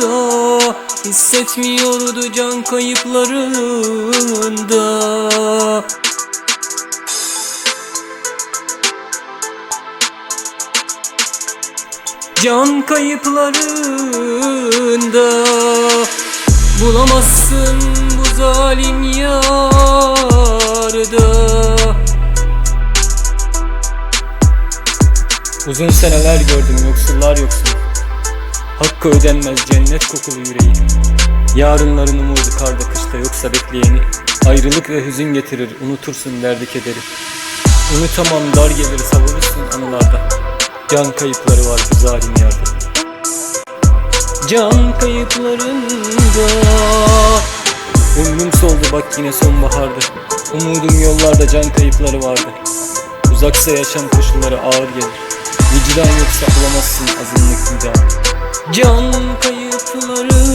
yollarda Hissetmiyordu can kayıplarında. Can kayıplarında. Bulamazsın bu zalim yarda Uzun seneler gördüm yoksullar yoksul Hakkı ödenmez cennet kokulu yüreği. Yarınların umudu karda kışta yoksa bekleyeni. Ayrılık ve hüzün getirir unutursun derdi kederi. Unutamam dar gelir savurursun anılarda Can kayıpları var bu zalim yerde. Can kayıplarında. Ömrüm soldu bak yine sonbaharda. Umudum yollarda can kayıpları vardı. Uzaksa yaşam koşulları ağır gelir. Vicdan yoksa bulamazsın azınlık nida Can kayıplarında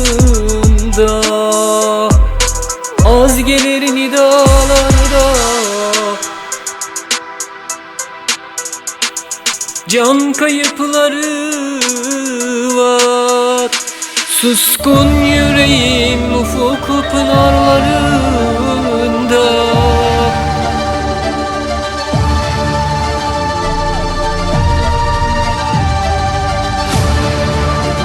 Az gelir nidalarda. Can kayıpları var Suskun pınar